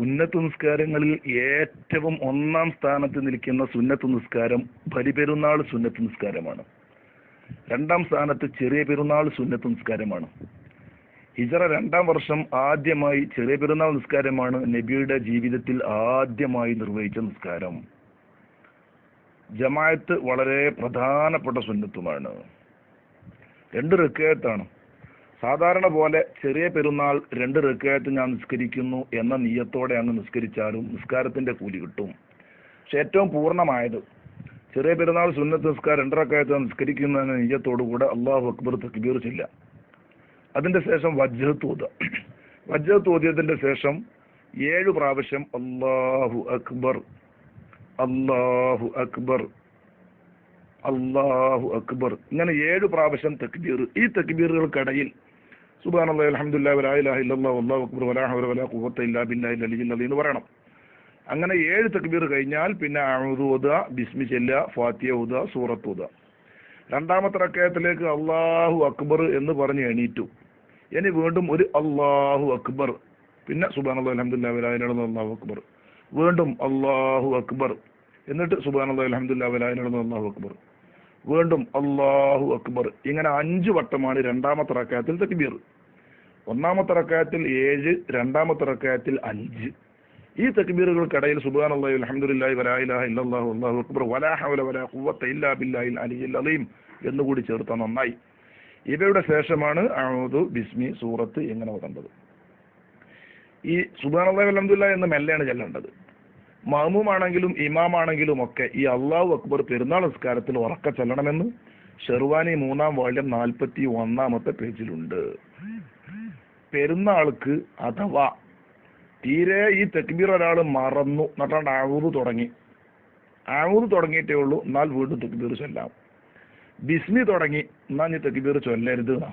സുന്നത്ത് നിസ്കാരങ്ങളിൽ ഏറ്റവും ഒന്നാം സ്ഥാനത്ത് നിൽക്കുന്ന സുന്നത്ത് നിസ്കാരം ബലിപെരുന്നാൾ സുന്നത്ത് നിസ്കാരമാണ്. രണ്ടാം സ്ഥാനത്ത് ചെറിയ പെരുന്നാൾ സുന്നത്ത് നിസ്കാരമാണ്. ഹിജറ രണ്ടാം വർഷം ആദ്യമായി ചെറിയ പെരുന്നാൾ നിസ്കാരമാണ് നബിയുടെ ജീവിതത്തിൽ ആദ്യമായി നിർവഹിച്ച നിസ്കാരം. ജമായത്ത് വളരെ പ്രധാനപ്പെട്ട സുന്നത്തുമാണ്. രണ്ട് റെക്കയത്താണ്. സാധാരണ പോലെ ചെറിയ പെരുന്നാൾ രണ്ട് റെക്കയത്ത് ഞാൻ നിസ്കരിക്കുന്നു എന്ന നീയത്തോടെ അങ്ങ് നിസ്കരിച്ചാലും നിസ്കാരത്തിന്റെ കൂലി കിട്ടും. പക്ഷെ ഏറ്റവും പൂർണമായത് ചെറിയ പെരുന്നാൾ സുന്നത്ത് നിസ്കാരം രണ്ട് രണ്ടരക്കായത്ത് നിസ്കരിക്കുന്ന നീയത്തോടുകൂടെ അള്ളാഹു അക്ബർ തക്ബീർ ചില്ല അതിന്റെ ശേഷം വജ്ജത്ത് ഓതുക ശേഷം ഏഴ് പ്രാവശ്യം അള്ളാഹു അക്ബർ അള്ളാഹു അക്ബർ അള്ളാഹു അക്ബർ. ഇങ്ങനെ ഏഴ് പ്രാവശ്യം തക്ബീർ. ഈ തക്ബീറുകൾക്കിടയിൽ ഇല്ലല്ലാഹു വല്ലാഹു അക്ബർ വലാ ഇല്ലാ പറയണം. അങ്ങനെ ഏഴ് തക്ബീർ കഴിഞ്ഞാൽ പിന്നെ അഊദു ഓതുക ബിസ്മി ചെല്ലുക ഫാത്തിയ ഓതുക സൂറത്ത് ഓതുക രണ്ടാമത്തെ റക്കയത്തിലേക്ക് അള്ളാഹു അക്ബർ എന്ന് പറഞ്ഞ് എണീറ്റു. ഇനി വീണ്ടും ഒരു അള്ളാഹു അക്ബർ. പിന്നെ സുബാനുള്ള അൽഹംദുലില്ലാഹി വലാ ഇലാഹ ഇല്ലല്ലാഹു അല്ലാഹു അക്ബർ. വീണ്ടും അള്ളാഹു അക്ബർ. എന്നിട്ട് സുബാനുള്ള അൽഹംദുലില്ലാഹി വലാ ഇലാഹ ഇല്ലല്ലാഹു അല്ലാഹു അക്ബർ. വീണ്ടും അള്ളാഹു അക്ബർ. ഇങ്ങനെ അഞ്ച് വട്ടമാണ് രണ്ടാമത്തെ റക്കയത്തിൽ തക്ബീർ. ഒന്നാമത്തെ റക്കയത്തിൽ ഏഴ് രണ്ടാമത്തെ റക്കയത്തിൽ അഞ്ച്. ഈ തക്ബീറുകൾക്കിടയിൽ സുബാൻ അള്ളാഹി അലഹമുല്ലാഹി വലാ ഇല്ലാഹു അള്ളാഹു അക്ബർ വലാ ഹൗല വലാ ഖുവത്ത ഇല്ലാ ബില്ലാഹിൽ അലിയിൽ അലീം എന്നുകൂടി ചേർത്താൽ നന്നായി. ഇവയുടെ ശേഷമാണ് അഊദു ബിസ്മി സൂറത്ത് എങ്ങനെ ഓതേണ്ടത്. ഈ സുബാൻ അള്ളാഹി അലഹമുല്ല എന്ന് മെല്ലെയാണ് ചെല്ലേണ്ടത്. മഹമൂമാണെങ്കിലും ഇമാമാണെങ്കിലും ഒക്കെ ഈ അള്ളാഹു അക്ബർ പെരുന്നാൾ നിസ്കാരത്തിൽ ഉറക്ക ചെല്ലണമെന്ന് ഷെർവാനി മൂന്നാം വാള്യം നാൽപ്പത്തി ഒന്നാമത്തെ പേജിലുണ്ട്. പെരുന്നാൾക്ക് അഥവാ തീരെ ഈ തെക്ബീർ ഒരാൾ മറന്നു എന്നിട്ടാണ് ആവൂത് തുടങ്ങി. ആവൂത് തുടങ്ങിയിട്ടേ ഉള്ളൂ എന്നാൽ വീണ്ടും തെക്ബീർ ചൊല്ലാം. ബിസ്മി തുടങ്ങി എന്നാൽ ഈ തെക്ബീർ ചൊല്ലരുത് എന്നാ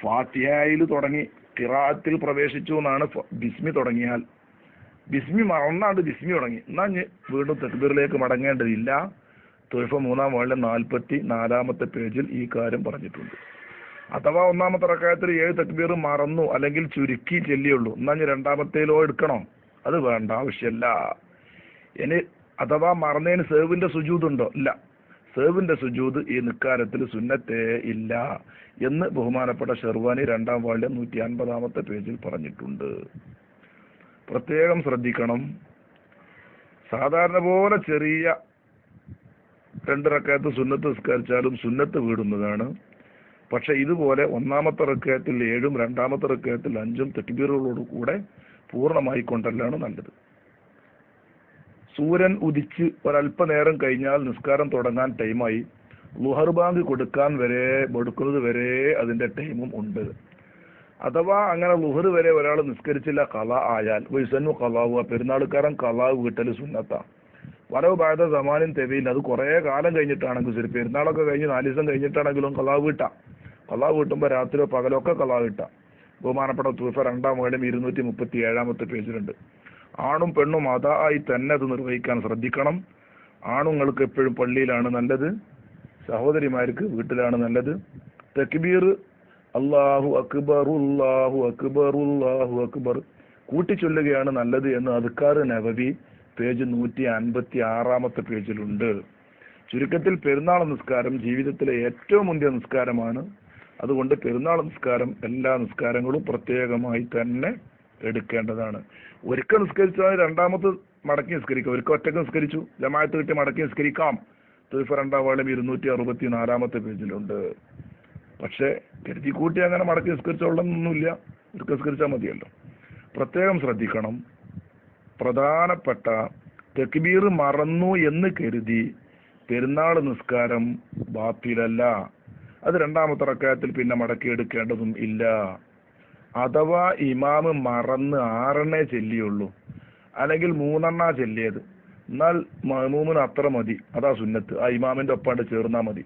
ഫാത്തിഹയിൽ തുടങ്ങി കിറാത്തിൽ പ്രവേശിച്ചു എന്നാണ് ബിസ്മി തുടങ്ങിയാൽ. ബിസ്മി ഒന്നാണ്ട് ബിസ്മി തുടങ്ങി. എന്നാ ഇനി വീണ്ടും തെക്ബീറിലേക്ക് മടങ്ങേണ്ടതില്ല. തൊഴിഫ മൂന്നാം വാളിലെ നാൽപ്പത്തി നാലാമത്തെ പേജിൽ ഈ കാര്യം പറഞ്ഞിട്ടുണ്ട്. അഥവാ ഒന്നാമത്തെ റക്കായത്തിൽ ഏഴ് തക്ബീർ മറന്നു അല്ലെങ്കിൽ ചുരുക്കി ചെല്ലിയുള്ളൂ. എന്നാ ഞാൻ രണ്ടാമത്തേലോ എടുക്കണോ. അത് വേണ്ട ആവശ്യമല്ല ഇനി അഥവാ മറന്നതിന് സേവിന്റെ സുജൂത് ഉണ്ടോ? ഇല്ല. സേവിന്റെ സുജൂത് ഈ നിക്കാരത്തിൽ സുന്നത്തേ ഇല്ല എന്ന് ബഹുമാനപ്പെട്ട ഷെർവാനി രണ്ടാം വാളിലെ നൂറ്റി അൻപതാമത്തെ പേജിൽ പറഞ്ഞിട്ടുണ്ട്. പ്രത്യേകം ശ്രദ്ധിക്കണം. സാധാരണ പോലെ ചെറിയ രണ്ട് റക്കായത്ത് സുന്നത്ത് നിസ്കരിച്ചാലും സുന്നത്ത് വീടുന്നതാണ്. പക്ഷെ ഇതുപോലെ ഒന്നാമത്തെ റക്കയത്തിൽ ഏഴും രണ്ടാമത്തെ റക്കയത്തിൽ അഞ്ചും തെക്കിബീറുകളോട് കൂടെ പൂർണമായി കൊണ്ടല്ലാണ് നല്ലത്. സൂര്യൻ ഉദിച്ച് ഒരല്പനേരം കഴിഞ്ഞാൽ നിസ്കാരം തുടങ്ങാൻ ടൈമായി. ലുഹർ ബാങ്ക് കൊടുക്കാൻ വരെ കൊടുക്കുന്നത് വരെ അതിന്റെ ടൈമും ഉണ്ട്. അഥവാ അങ്ങനെ ലുഹർ വരെ ഒരാൾ നിസ്കരിച്ചില്ല കല ആയാൽ. വൈസന്നു കലാവുക പെരുന്നാൾക്കാരൻ കലാവ് കിട്ടൽ സുന്നത്ത. വരവ് ബാധ സമാനം തെവയിൽ അത് കുറേ കാലം കഴിഞ്ഞിട്ടാണെങ്കിൽ ശരി പെരുന്നാളൊക്കെ കഴിഞ്ഞ് നാല് ദിവസം കഴിഞ്ഞിട്ടാണെങ്കിലും കലാവ് കിട്ടാം കലാവ് വീട്ടുമ്പോൾ രാത്രിയോ പകലോ ഒക്കെ കലാവ് കിട്ടാം ബഹുമാനപ്പെട്ട തൂഫ രണ്ടാം വേളം ഇരുന്നൂറ്റി മുപ്പത്തി ഏഴാമത്തെ പേജിലുണ്ട്. ആണും പെണ്ണും അതായി തന്നെ അത് നിർവഹിക്കാൻ ശ്രദ്ധിക്കണം. ആണുങ്ങൾക്ക് എപ്പോഴും പള്ളിയിലാണ് നല്ലത്. സഹോദരിമാർക്ക് വീട്ടിലാണ് നല്ലത്. തക്ബീർ അള്ളാഹു അക്ബർ അക്ബറുല്ലാഹു അക്ബർ അക്ബർ. കൂട്ടിച്ചൊല്ലുകയാണ് നല്ലത് എന്ന് അദ്ക്കാർ നവവി പേജ് നൂറ്റി അൻപത്തി ആറാമത്തെ പേജിലുണ്ട്. ചുരുക്കത്തിൽ പെരുന്നാൾ നിസ്കാരം ജീവിതത്തിലെ ഏറ്റവും മുന്തിയ നിസ്കാരമാണ്. അതുകൊണ്ട് പെരുന്നാൾ നിസ്കാരം എല്ലാ നിസ്കാരങ്ങളും പ്രത്യേകമായി തന്നെ എടുക്കേണ്ടതാണ്. ഒരിക്കൽ നിസ്കരിച്ചാൽ രണ്ടാമത് മടക്കി നിസ്കരിക്കാം. ഒരിക്കൽ ഒറ്റയ്ക്ക് നിസ്കരിച്ചു ജമാഅത്ത് കിട്ടി മടക്കി നിസ്കരിക്കാം. തീർഫ രണ്ടാം വാളം ഇരുന്നൂറ്റി അറുപത്തി നാലാമത്തെ പേജിലുണ്ട്. പക്ഷേ കരുതി കൂട്ടി അങ്ങനെ മടക്കി നിസ്കരിച്ചോളൊന്നുമില്ല ഒരിക്കൽ നിസ്കരിച്ചാൽ മതിയല്ലോ. പ്രത്യേകം ശ്രദ്ധിക്കണം. പ്രധാനപ്പെട്ട തെക്ബീർ മറന്നു എന്ന് കരുതി പെരുന്നാൾ നിസ്കാരം ബാത്തിലല്ല. അത് രണ്ടാമത്തെ റക്കായത്തിൽ പിന്നെ മടക്കിയെടുക്കേണ്ടതും ഇല്ല. അഥവാ ഇമാമ് മറന്ന് ആറെണ്ണേ ചെല്ലിയുള്ളൂ. അല്ലെങ്കിൽ മൂന്നെണ്ണ ചെല്ലിയത്. എന്നാൽ മഹമൂമിന് അത്ര മതി. അതാ സുന്നത്ത്. ആ ഇമാമിന്റെ ഒപ്പാണ്ട് ചേർന്നാ മതി.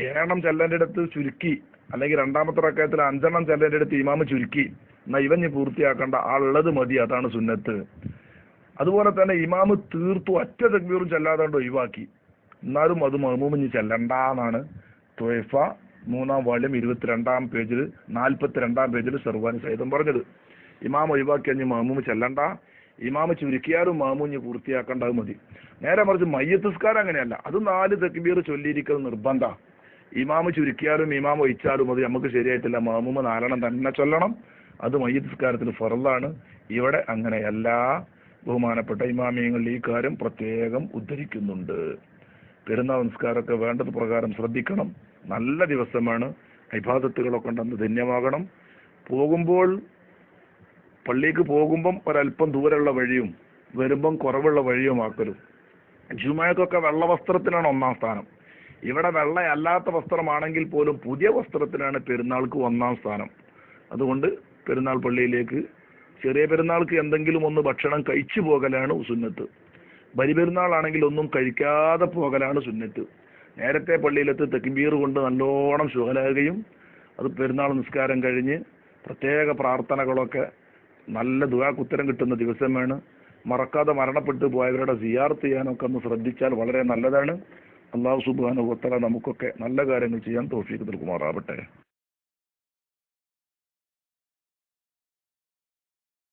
ഏഴെണ്ണം ചെല്ലേണ്ട അടുത്ത് ചുരുക്കി അല്ലെങ്കിൽ രണ്ടാമത്തെ റക്കയത്തിൽ അഞ്ചെണ്ണം ചെല്ലേണ്ട അടുത്ത് ഇമാമ് ചുരുക്കി എന്നാ ഇവഞ്ഞ് പൂർത്തിയാക്കേണ്ട ആളുള്ളത് മതി അതാണ് സുന്നത്ത്. അതുപോലെ തന്നെ ഇമാമ് തീർത്തു ഒറ്റ തക്ബീറും ചെല്ലാതാണ്ട് ഒഴിവാക്കി. എന്നാലും അത് മഹമൂമിഞ്ഞ് ചെല്ലണ്ടെന്നാണ്. ത്വയ്ഫ മൂന്നാം വാല്യം ഇരുപത്തിരണ്ടാം പേജിൽ നാൽപ്പത്തിരണ്ടാം പേജിൽ സർവാനി സഹിതം പറഞ്ഞത്. ഇമാം ഒഴിവാക്കിയഞ്ഞ് മഹ്മൂമ് ചെല്ലണ്ട. ഇമാമ് ചുരുക്കിയാലും മാമൂഞ്ഞ് പൂർത്തിയാക്കേണ്ടത് മതി. നേരെ മറിച്ച് മയ്യത്തുസ്കാരം അങ്ങനെയല്ല. അത് നാല് തെക്കുബീർ ചൊല്ലിയിരിക്കൽ നിർബന്ധ. ഇമാമ് ചുരുക്കിയാലും ഇമാം ഒഴിച്ചാലും അത് നമുക്ക് ശരിയായിട്ടില്ല. മാമൂമ നാലെണ്ണം തന്നെ ചൊല്ലണം. അത് മയ്യസ്കാരത്തിൽ ഫറലാണ് ഇവിടെ അങ്ങനെ എല്ലാ ബഹുമാനപ്പെട്ട ഇമാമിയങ്ങൾ ഈ കാര്യം പ്രത്യേകം ഉദ്ധരിക്കുന്നുണ്ട്. പെരുന്നാൾ നമസ്കാരമൊക്കെ വേണ്ടത് പ്രകാരം ശ്രദ്ധിക്കണം. നല്ല ദിവസമാണ്. അഭിഭാതത്തുകളൊക്കെ ഉണ്ടെന്ന് ധന്യമാകണം. പോകുമ്പോൾ പള്ളിക്ക് പോകുമ്പം ഒരല്പം ദൂരമുള്ള വഴിയും വരുമ്പം കുറവുള്ള വഴിയും ആക്കലും. ജുമായക്കൊക്കെ വെള്ള വസ്ത്രത്തിനാണ് ഒന്നാം സ്ഥാനം. ഇവിടെ വെള്ളയല്ലാത്ത വസ്ത്രമാണെങ്കിൽ പോലും പുതിയ വസ്ത്രത്തിനാണ് പെരുന്നാൾക്ക് ഒന്നാം സ്ഥാനം. അതുകൊണ്ട് പെരുന്നാൾ പള്ളിയിലേക്ക് ചെറിയ പെരുന്നാൾക്ക് എന്തെങ്കിലും ഒന്ന് ഭക്ഷണം കഴിച്ചു പോകലാണ് സുന്നത്ത്. ബലിപെരുന്നാളാണെങ്കിൽ ഒന്നും കഴിക്കാതെ പോകലാണ് സുന്നത്ത്. നേരത്തെ പള്ളിയിലെത്തി തെക്കിബീർ കൊണ്ട് നല്ലോണം ശുഹലാകുകയും അത് പെരുന്നാൾ നിസ്കാരം കഴിഞ്ഞ് പ്രത്യേക പ്രാർത്ഥനകളൊക്കെ നല്ല ദുരാക്കുത്തരം കിട്ടുന്ന ദിവസമാണ്. മറക്കാതെ മരണപ്പെട്ടു പോയവരുടെ സിയാർത്ത് ചെയ്യാനൊക്കെ ഒന്ന് ശ്രദ്ധിച്ചാൽ വളരെ നല്ലതാണ്. അള്ളാഹു സുബാനുഭവത്തല നമുക്കൊക്കെ നല്ല കാര്യങ്ങൾ ചെയ്യാൻ തോഫീക്ക് നൽകുമാറാവട്ടെ.